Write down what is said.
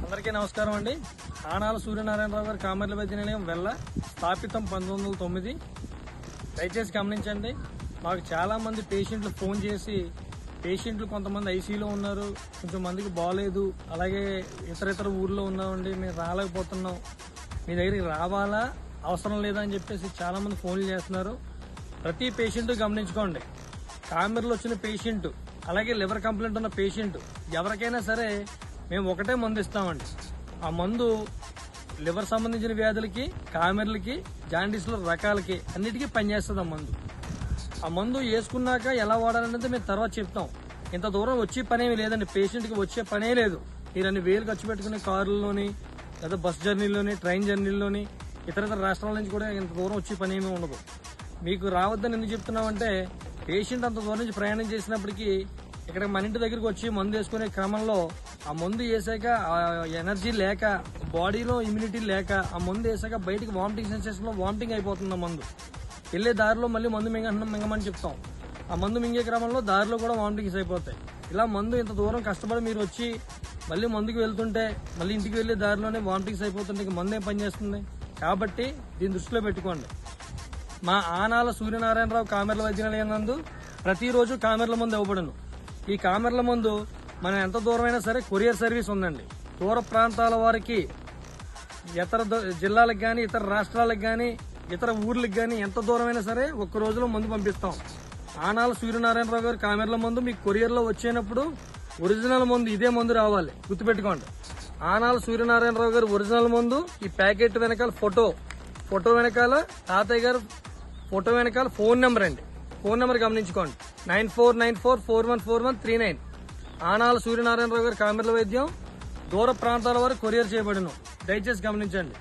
అందరికీ నమస్కారం అండి. ఆనాల సూర్యనారాయణరావు గారి కామర్ల వైద్య నిలయం వెళ్ళ స్థాపితం పంతొమ్మిది వందల తొమ్మిది. దయచేసి గమనించండి మాకు చాలామంది పేషెంట్లు ఫోన్ చేసి పేషెంట్లు కొంతమంది ఐసీలో ఉన్నారు కొంచెం మందికి బాగాలేదు అలాగే ఇతర ఇతర ఊర్లో ఉన్నామండి మేము రాలేకపోతున్నాం మీ దగ్గరికి రావాలా అవసరం లేదా అని చెప్పేసి చాలామంది ఫోన్లు చేస్తున్నారు. ప్రతి పేషెంట్ గమనించుకోండి. కామెర్లు వచ్చిన పేషెంట్ అలాగే లివర్ కంప్లైంట్ ఉన్న పేషెంట్ ఎవరికైనా సరే మేము ఒకటే మందు ఇస్తామండి. ఆ మందు లివర్ సంబంధించిన వ్యాధులకి కామెర్లకి జాండీస్ల రకాలకి అన్నిటికీ పనిచేస్తుంది ఆ మందు. ఆ మందు వేసుకున్నాక ఎలా వాడాలనేది మేము తర్వాత చెప్తాం. ఇంత దూరం వచ్చే పనేమి లేదండి. పేషెంట్కి వచ్చే పనే లేదు. మీరు అన్ని వేలు ఖర్చు పెట్టుకునే కారుల్లోని లేదా బస్ జర్నీలోని ట్రైన్ జర్నీలోని ఇతర ఇతర రాష్ట్రాల నుంచి కూడా ఇంత దూరం వచ్చే పని ఏమీ ఉండదు. మీకు రావద్దని ఎందుకు చెప్తున్నామంటే పేషెంట్ అంత దూరం నుంచి ప్రయాణం చేసినప్పటికీ ఇక్కడ మన ఇంటి దగ్గరికి వచ్చి మందు వేసుకునే క్రమంలో ఆ మందు వేసాక ఎనర్జీ లేక బాడీలో ఇమ్యూనిటీ లేక ఆ మందు వేసాక బయటికి వామిటింగ్ సెన్సేషన్లో వామిటింగ్ అయిపోతుంది ఆ మందు. వెళ్ళే దారిలో మళ్ళీ మందు మింగం మింగమని చెప్తాం. ఆ మందు మింగే క్రమంలో దారిలో కూడా వామిటింగ్స్ అయిపోతాయి. ఇలా మందు ఇంత దూరం కష్టపడి మీరు వచ్చి మళ్ళీ మందుకు వెళ్తుంటే మళ్ళీ ఇంటికి వెళ్ళే దారిలోనే వామిటింగ్స్ అయిపోతుంటే ఇంక మందు ఏం పనిచేస్తుంది కాబట్టి దీన్ని దృష్టిలో పెట్టుకోండి. మా ఆనాల సూర్యనారాయణరావు కామెర్ల వైద్యాలయం నందు ప్రతిరోజు కామెర్ల మందు ఇవ్వబడను. ఈ కామెర్ల మందు మనం ఎంత దూరమైనా సరే కొరియర్ సర్వీస్ ఉందండి. దూర ప్రాంతాల వారికి ఇతర ద- జిల్లాలకు కానీ ఇతర రాష్ట్రాలకు కానీ ఇతర ఊర్లకు కానీ ఎంత దూరమైనా సరే ఒక్క రోజులో మందు పంపిస్తాం. ఆనాల సూర్యనారాయణరావు గారు కామెర్ల మందు మీకు కొరియర్లో వచ్చేటప్పుడు ఒరిజినల్ మందు ఇదే మందు రావాలి. గుర్తుపెట్టుకోండి. ఆనాల సూర్యనారాయణరావు గారు ఒరిజినల్ మందు ఈ ప్యాకెట్ వెనకాల ఫోటో ఫోటో వెనకాల తాతయ్య గారు ఫోటో వెనకాల ఫోన్ నెంబర్ అండి. ఫోన్ నెంబర్ గమనించుకోండి. Nine four nine four four one four one three nine. Anala Suryanarayanarao గారి కామెర్ల వైద్యం దూర ప్రాంతాల వరకు కొరియర్ చేయబడిన. దయచేసి గమనించండి.